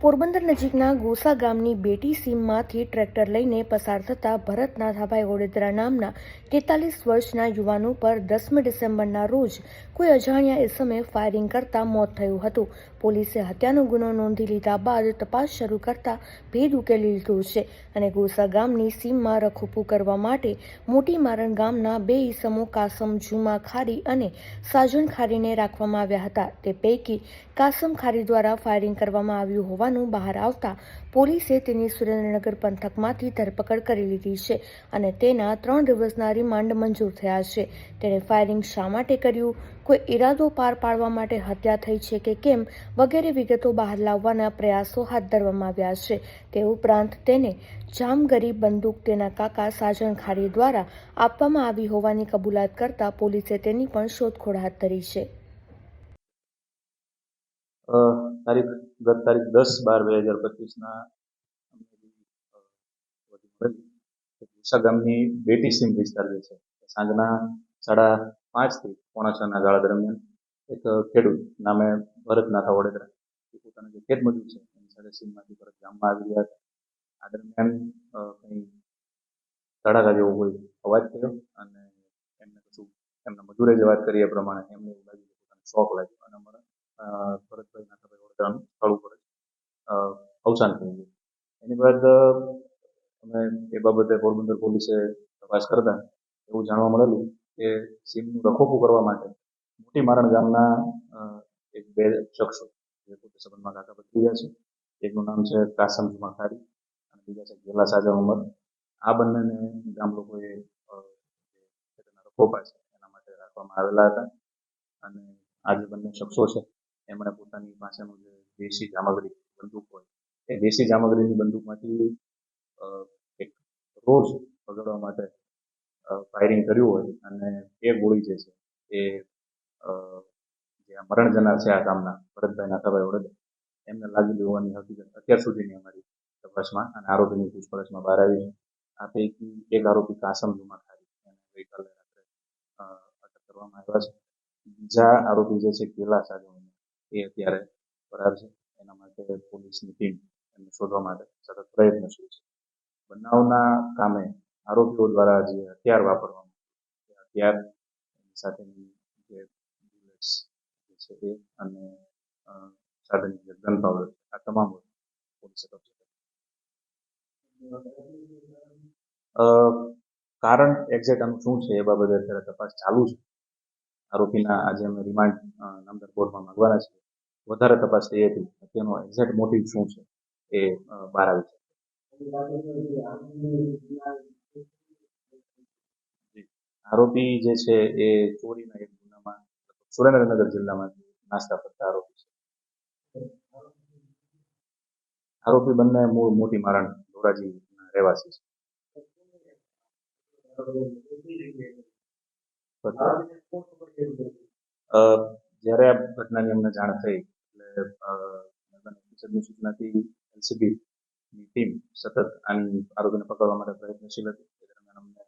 પોરબંદર નજીકના ગોસા ગામની બેટી સીમમાંથી ટ્રેક્ટર લઈને પસાર થતા ભરત નાથાભાઈ ઓડેદરા નામના તેતાલીસ વર્ષના યુવાન ઉપર દસમી ડિસેમ્બરના રોજ કોઈ અજાણ્યા ઇસમે ફાયરિંગ કરતા મોત થયું હતું. પોલીસે હત્યાનો ગુનો નોંધી લીધા બાદ તપાસ શરૂ કરતા ભેદ ઉકેલી લીધો છે અને ગોસા ગામની સીમમાં રખોપું કરવા માટે મોટી મારણ ગામના બે ઈસમો કાસમ જુમા ખારી અને સાજન ખારીને રાખવામાં આવ્યા હતા. તે પૈકી કાસમ ખારી દ્વારા ફાયરિંગ કરવામાં આવ્યું હોવાનું બહાર આવતા પોલીસે તેની સુરેન્દ્રનગર પંથકમાંથી ધરપકડ કરી લીધી છે અને તેના ત્રણ દિવસના રિમાન્ડ મંજૂર થયા છે. તેણે ફાયરિંગ શા માટે કર્યું? કોઈ ઈરાદો પાર પાડવા માટે હત્યા થઈ છે કે કેમ? વગેરે વિગતો બહાર લાવવાના પ્રયાસો હાથ ધરવામાં આવ્યા છે. તે ઉપરાંત તેને જામગરી બંદૂક તેના કાકા સાજણ ખારી દ્વારા આપવામાં આવી હોવાની કબૂલાત કરતા પોલીસે તેની પણ શોધખોળ હાથ ધરી છે. તારીખ, ગત તારીખ દસ બાર બે હજાર પચીસના ગામની બેટી સીમ વિસ્તાર જે છે સાંજના સાડા પાંચથી પોણા છના ગાળા દરમિયાન એક ખેડૂત નામે ભરત નાથા વડોદરા એ પોતાના જે ખેત મજૂર છે, એની સાથે સીમમાંથી પરત ગામમાં આવી રહ્યા હતા. આ દરમિયાન કંઈ ધડાકા જેવો હોય અવાજ થયો અને એમને કશું એમના મજૂરે જે વાત કરી એ પ્રમાણે એમને એવું લાગ્યું પોતાને શોખ લાગ્યો અને અમારા અ, ભરતભાઈ નાથાભાઈ વડોદરાનું સ્થળ ઉપર જ અ, અવસાન થઈ ગયું એની બાદ અમે એ બાબતે પોરબંદર પોલીસે તપાસ કરતા એવું જાણવા મળેલું કે સીમનું રખોપું કરવા માટે મોટી મારણ ગામના એક બે શખ્સો, જે પોતે સંબંધમાં કાકા ભત્રીજા છે. એકનું નામ છે કાસમ જુમાખારી અને બીજા છે ગેલા સાજા ઉમર. આ બંનેને ગામ લોકોએ રખોપા છે એના માટે રાખવામાં આવેલા હતા. અને આ જે બંને શખ્સો છે, એમણે પોતાની પાસેનું જે દેશી સામગ્રી, બંદૂક હોય એ દેશી સામગ્રીની બંદૂકમાંથી એક રોજ પકડવા માટે ફાયરિંગ કર્યું હોય અને એ ગોળી જે છે, એ જે મરણ જનાર છે આ ગામના ભરતભાઈ નાથાભાઈ વડોદરા, એમને લાગેલી હોવાની હકીકત અત્યાર સુધીની અમારી તપાસમાં અને આરોપીની પૂછપરછમાં બહાર આવી છે. આ પૈકી એક આરોપી કાસમ જુમા એને ગઈકાલે રાત્રે અટક કરવામાં આવ્યા છે. બીજા આરોપી જે છે, કેલા સાજુ એ અત્યારે ફરાર છે. એના માટે પોલીસની ટીમ એમને શોધવા માટે સતત પ્રયત્નશીલ છે. બનાવના કામે આરોપીઓ દ્વારા જે હથિયાર વાપરવામાં હથિયાર એની સાથેની જે બુલેટ્સ છે એ અને સાધનની જે ગન પાવડર આ તમામ પોલીસે કબજે કારણ એક્ઝેક્ટ આનું શું છે એ બાબતે અત્યારે તપાસ ચાલુ છે. આરોપીના આજે અમે રિમાન્ડ નામદાર કોર્ટમાં માંગવાના છે વધારે તપાસ થઈ હતી તેનો એક્ઝેક્ટ મોટિવ શું છે? એ બહાર આવી છે. આરોપી જે છે એ ચોરીના એક ગુનામાં, સુરેન્દ્રનગર જિલ્લામાં નાસ્તા કરતા આરોપી છે. આરોપી બંને મૂળ મોટી મારણ ધોરાજી રહેવાસી છે. જ્યારે આ ઘટનાની અમને જાણ થઈ, એટલે સૂચનાથી એલસીબી ટીમ સતત આની આરોપીને પકડવા માટે પ્રયત્નશીલ હતી એ દરમિયાન અમને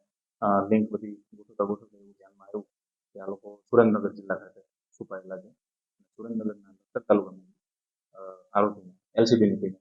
લિંક બધી ગોઠવતા ગોઠવતા એવું ધ્યાનમાં આવ્યું કે આ લોકો સુરેન્દ્રનગર જિલ્લા ખાતે છુપાયેલા છે સુરેન્દ્રનગરના તાલુકામાં આરોપીને એલસીબીની ટીમે